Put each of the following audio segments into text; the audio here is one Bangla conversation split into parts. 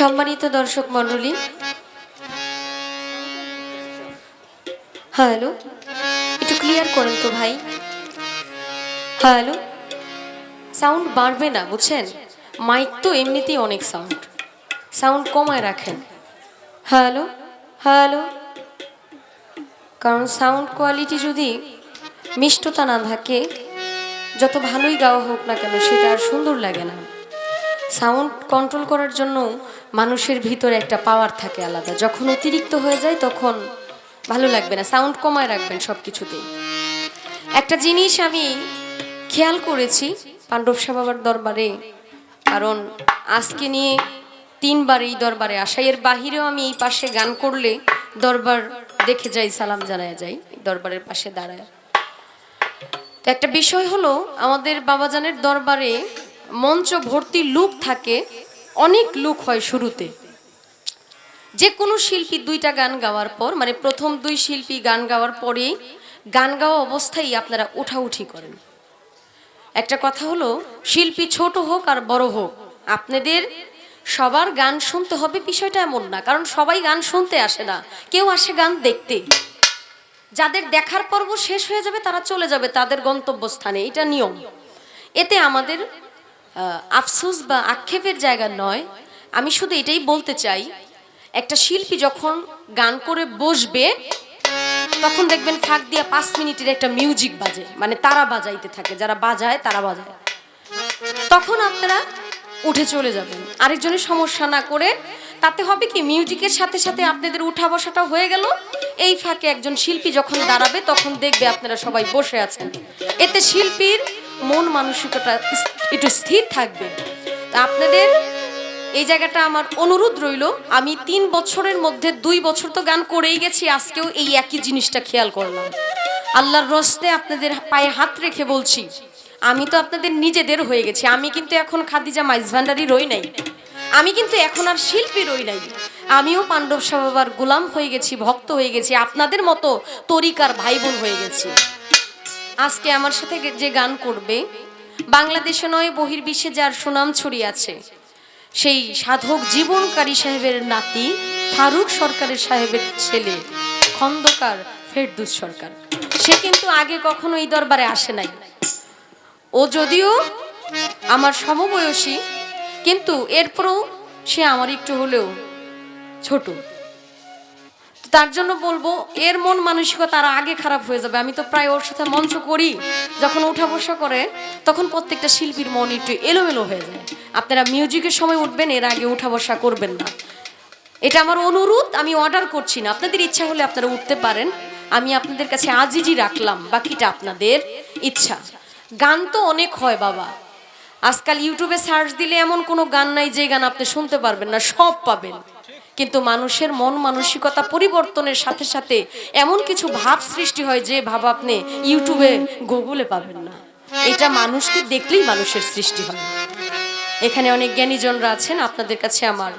সম্মানিত দর্শক মণ্ডলী। হ্যালো? একটু ক্লিয়ার করেন তো ভাই। হ্যালো? সাউন্ড বাড়বে না, বুঝছেন? মাইক তো এমনিতেই অনেক সাউন্ড সাউন্ড কমায় রাখেন। হ্যালো? হ্যালো? কারণ সাউন্ড কোয়ালিটি যদি মিষ্টতা না থাকে, যত ভালোই গাওয়া হোক না কেন, সেটা আর সুন্দর লাগে না। সাউন্ড কন্ট্রোল করার জন্য মানুষের ভিতরে একটা পাওয়ার থাকে আলাদা। যখন অতিরিক্ত হয়ে যায় তখন ভালো লাগবে না, সাউন্ড কমায় রাখবেন সব কিছুতেই একটা জিনিস আমি খেয়াল করেছি পাণ্ডব শাহ বাবার দরবারে, কারণ আজকে নিয়ে তিনবার এই দরবারে আসা। এর বাহিরেও আমি এই পাশে গান করলে দরবার দেখে যাই, সালাম জানায় যাই দরবারের পাশে দাঁড়ায়। তো একটা বিষয় হলো, আমাদের বাবাজানের দরবারে মঞ্চ ভর্তি লুক থাকে, অনেক লুক হয় শুরুতে। যে কোনো শিল্পী দুইটা গান গাওয়ার পর মানে প্রথম দুই শিল্পী গান গাওয়ার পরেই গান গাওয়া অবস্থায় আপনারা উঠাউঠি করেন। একটা কথা হলো, শিল্পী ছোট হোক আর বড় হোক, আপনাদের সবার গান শুনতে হবে বিষয়টা এমন না, কারণ সবাই গান শুনতে আসে না, কেউ আসে গান দেখতে। যাদের দেখার পর্ব শেষ হয়ে যাবে তারা চলে যাবে, তাদের গন্তব্যস্থানে, এটা নিয়ম। এতে আমাদের আফসোস বা আক্ষেপের জায়গা নয়। আমি শুধু এটাই বলতে চাই, একটা শিল্পী যখন গান করে বসবে, তখন দেখবেন ফাঁক দিয়ে পাঁচ মিনিটের একটা মিউজিক বাজে মানে তারা বাজাইতে থাকে, যারা বাজায় তারা বাজায়। তখন আপনারা উঠে চলে যাবেন। আরেকজনের সমস্যা না করে তাতে হবে কি মিউজিকের সাথে সাথে আপনাদের উঠা বসাটা হয়ে গেল। এই ফাঁকে একজন শিল্পী যখন দাঁড়াবে, তখন দেখবে আপনারা সবাই বসে আছেন। এতে শিল্পীর মন মানসিকতা একটু স্থির থাকবে। তা আপনাদের এই জায়গাটা আমার অনুরোধ রইল। আমি তিন বছরের মধ্যে দুই বছর তো গান করেই গেছি, আজকেও এই একই জিনিসটা খেয়াল করলাম। আল্লাহর রস্তে আপনাদের পায়ে হাত রেখে বলছি, আমি তো আপনাদের নিজেদের হয়ে গেছি। আমি কিন্তু এখন খাদিজা মাইজ ভান্ডারি রই নাই। আমি কিন্তু এখন আর শিল্পী রই নাই। আমিও পাণ্ডব শাহ বাবার গোলাম হয়ে গেছি, ভক্ত হয়ে গেছি। আপনাদের মতো তরিকার ভাই বোন হয়ে গেছি। আজকে আমার সাথে যে গান করবে, বাংলাদেশে নয়, বহির্বিশ্বে যার সুনাম ছড়িয়ে আছে, সেই সাধক জীবনকারী সাহেবের নাতি, ফারুক সরকারের সাহেবের ছেলে, খন্দকার ফেরদুস সরকার। সে কিন্তু আগে কখনো এই দরবারে আসে নাই। ও যদিও আমার সমবয়সী, কিন্তু এরপরও সে আমার একটু হলেও ছোট। তার জন্য বলব, এর মন মানসিকতা আর আগে খারাপ হয়ে যাবে। আমি তো প্রায় ওর সাথে মঞ্চ করি। যখন উঠা বসা করে, তখন প্রত্যেকটা শিল্পীর মন একটু এলোমেলো হয়ে যায়। আপনারা মিউজিকের সময় উঠবেন, এর আগে উঠা বসা করবেন না। এটা আমার অনুরোধ, আমি অর্ডার করছি না। আপনাদের ইচ্ছা হলে আপনারা উঠতে পারেন। আমি আপনাদের কাছে আজিজি রাখলাম, বাকিটা আপনাদের ইচ্ছা। গান তো অনেক হয় বাবা। আজকাল ইউটিউবে সার্চ দিলে এমন কোনো গান নাই যে গান আপনি শুনতে পারবেন না, সব পাবেন। কিন্তু মানুষের মন মানসিকতা পরিবর্তনের সাথে সাথে এমন কিছু ভাব সৃষ্টি হয় যে ভাব আপনি ইউটিউবে গুগলে পাবেন না। এটা মানুষকে দেখলেই মানুষের সৃষ্টি হয়। এখানে অনেক জ্ঞানীজনরা আছেন, আপনাদের কাছে আমার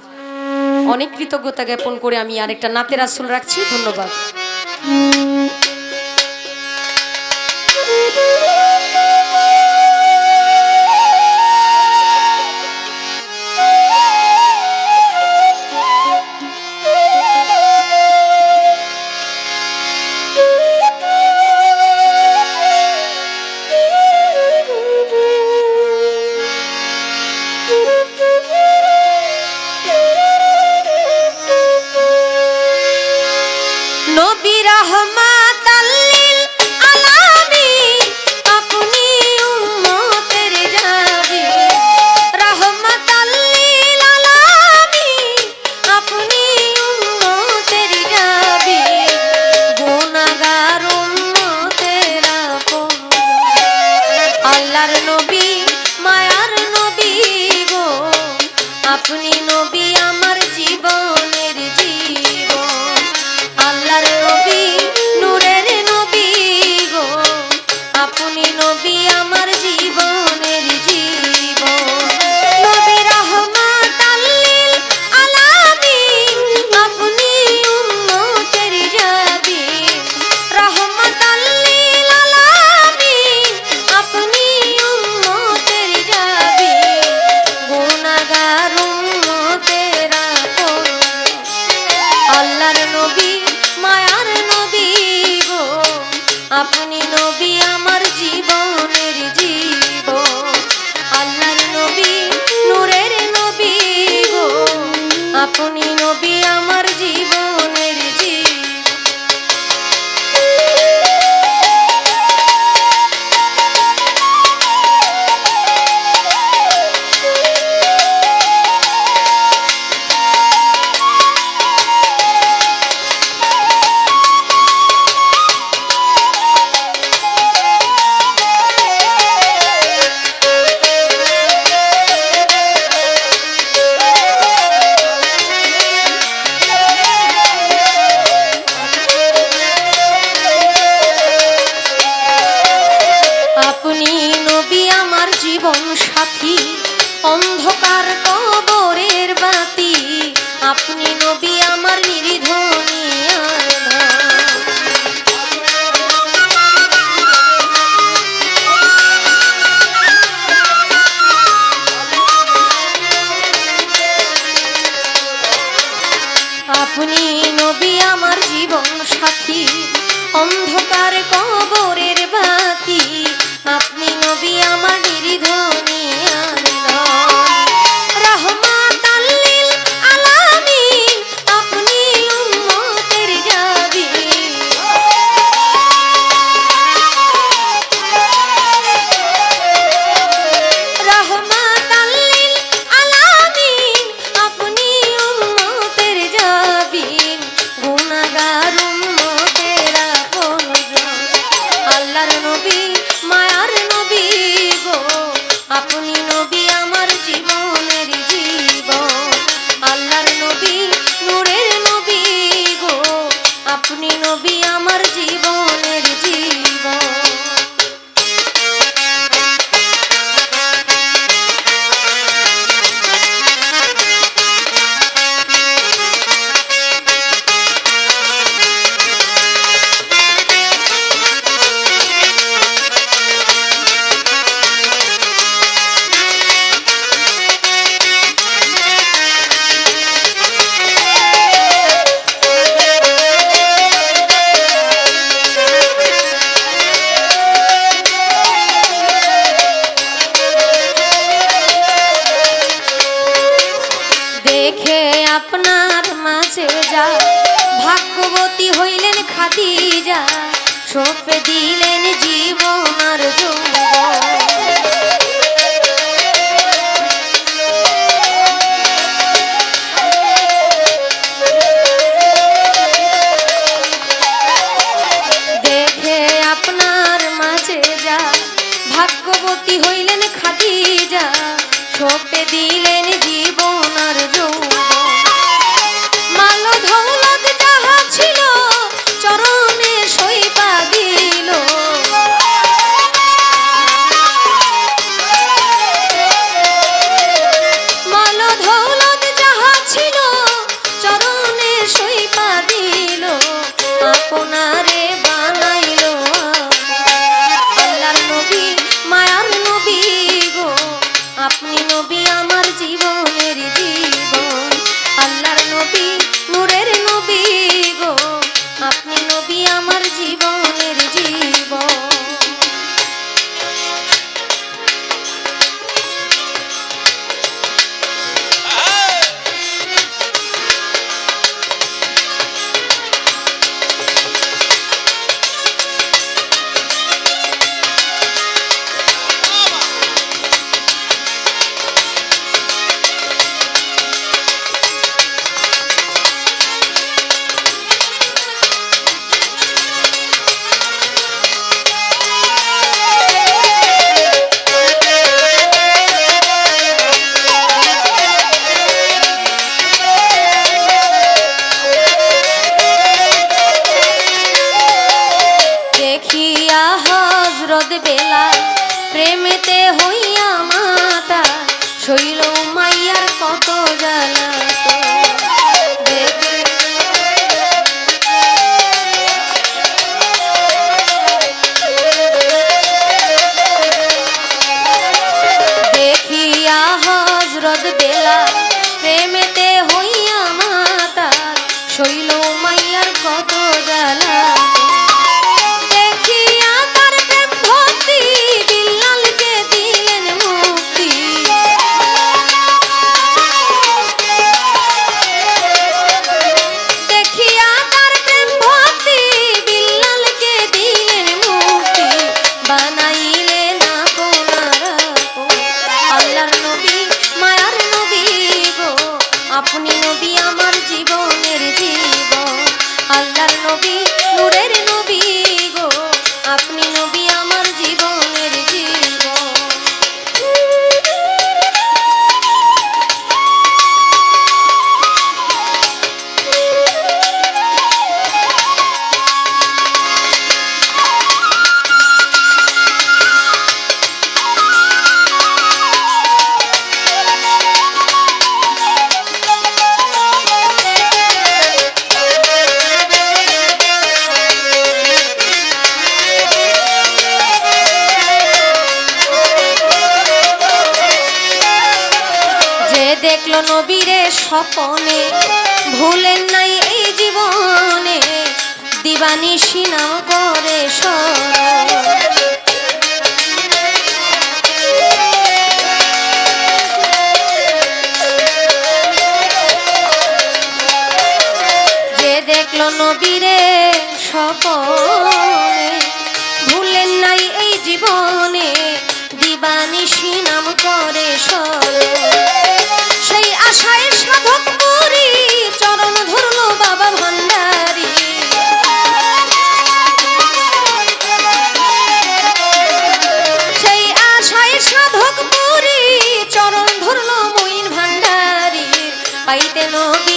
অনেক কৃতজ্ঞতা জ্ঞাপন করে আমি আরেকটা নাতের আসল রাখছি। ধন্যবাদ। খাদিজা সপে দিলেন জীবন আর যৌবন। দেখল নবীরে স্বপনে। ভুলেন নাই এই জীবনে, দিবানি সিনাম করে যে দেখল নবীরে স্বপনে, ভুলেন নাই এই জীবনে জানো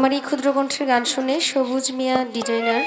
আমার এই ক্ষুদ্র কণ্ঠের গান শুনে সবুজ মিয়া ডিজাইনার।